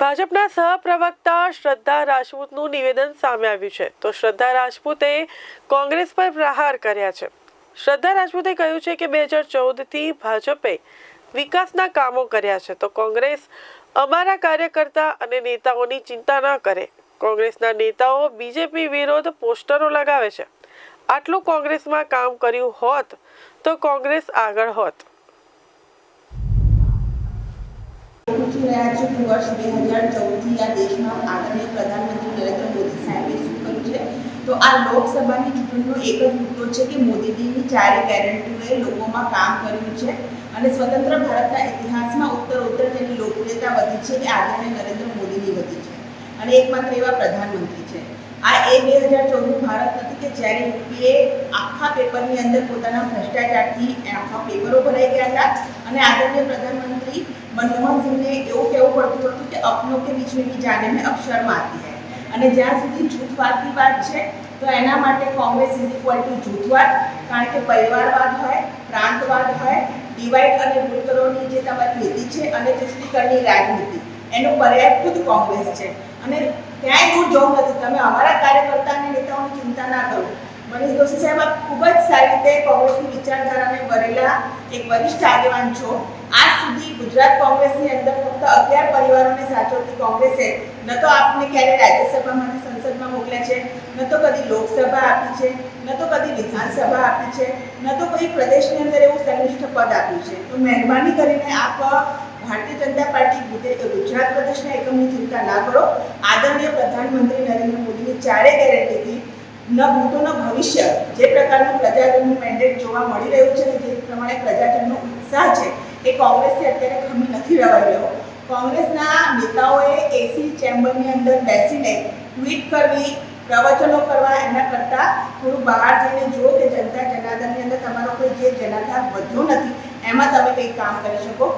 ભાજપના સહપ્રવક્તા શ્રદ્ધા રાજપૂતનું નિવેદન સામે આવ્યું છે. તો શ્રદ્ધા રાજપૂતે કોંગ્રેસ પર પ્રહાર કર્યા છે. શ્રદ્ધા રાજપૂતે કહ્યું છે કે બે હજાર ચૌદથી ભાજપે વિકાસના કામો કર્યા છે. તો કોંગ્રેસ અમારા કાર્યકર્તા અને નેતાઓની ચિંતા ન કરે. કોંગ્રેસના નેતાઓ બીજેપી વિરોધ પોસ્ટરો લગાવે છે. આટલું કોંગ્રેસમાં કામ કર્યું હોત તો કોંગ્રેસ આગળ હોત. કે વર્ષ બે હજાર ચૌદથી આ દેશમાં આદરણીય પ્રધાનમંત્રી નરેન્દ્ર મોદી સાહેબે શું કર્યું છે? તો આ લોકસભાની ચૂંટણીનો એક જ મુદ્દો છે કે મોદીજીની ચારે ગેરંટીઓએ લોકોમાં કામ કર્યું છે અને સ્વતંત્ર ભારતના ઇતિહાસમાં ઉત્તરોત્તર જેની લોકપ્રિયતા વધી છે એ આદરણીય નરેન્દ્ર મોદીની વધી છે. અને એકમાત્ર એવા પ્રધાનમંત્રી છે. આ એ બે હજાર ચૌદનું ભારત નથી કે જ્યારે યુપીએ આખા પેપરની અંદર પોતાના ભ્રષ્ટાચારથી, આખા પેપરો ભરાઈ ગયા હતા અને આદરણીય પ્રધાનમંત્રી મનમોહન મનમોહનસિંહને એવું કહેવું પડતું હતું કે અપનો કે વિશ્વ કી જાને મેં અબ શર્મ આતી હૈ. અને જ્યાં સુધી જૂથવાદની વાત છે, તો એના માટે કોંગ્રેસ ઇઝ ઇક્વલ ટુ જૂથવાદ, કારણ કે પરિવારવાદ હોય પ્રાંતવાદ હોય ડિવાઈડ અને રૂલ જે તમારી નીતિ છે અને તુષ્ટિકરની રાજનીતિ, એનો પર્યાય ખુદ કોંગ્રેસ છે. અને ક્યાંય દૂર જવું નથી. તમે અમારા કાર્યકર્તાને, નેતાઓની ચિંતા ના કરો. મનીષ દોશી સાહેબ, આપ ખૂબ જ સારી રીતે કોંગ્રેસની વિચારધારાને ભરેલા એક વરિષ્ઠ આગેવાન છો. આજ સુધી ગુજરાત કોંગ્રેસની અંદર ફક્ત અગિયાર પરિવારોને સાચવતી કોંગ્રેસે ન તો આપને ક્યારે રાજ્યસભામાં અને સંસદમાં મોકલ્યા છે, ન તો કદી લોકસભા આપી છે, ન તો કદી વિધાનસભા આપી છે, ન તો કોઈ પ્રદેશની અંદર એવું સંનિષ્ઠ પદ આપ્યું છે. તો મહેરબાની કરીને આપ ભારતીય જનતા પાર્ટી ગુજે- ગુજરાત પ્રદેશના એકમની ચિંતા ના કરો. આદરણીય પ્રધાનમંત્રી નરેન્દ્ર મોદીની ચારે ગેરંટીથી ન ભૂતો ન ભવિષ્ય, જે પ્રકારનું પ્રજાજનનું મેન્ડેટ જોવા મળી રહ્યું છે ને જે પ્રમાણે પ્રજાજનનો ઉત્સાહ છે, એ કોંગ્રેસથી અત્યારે ખમી નથી રવાઈ રહ્યો. કોંગ્રેસના નેતાઓએ એસી ચેમ્બરની અંદર બેસીને ટ્વીટ કરવી, પ્રવચનો કરવા, એના કરતાં થોડું બહાર જઈને જુઓ કે જનતા જનાર્દનની અંદર તમારો કોઈ જે જનાધાર વધ્યો નથી, એમાં તમે કંઈક કામ કરી શકો.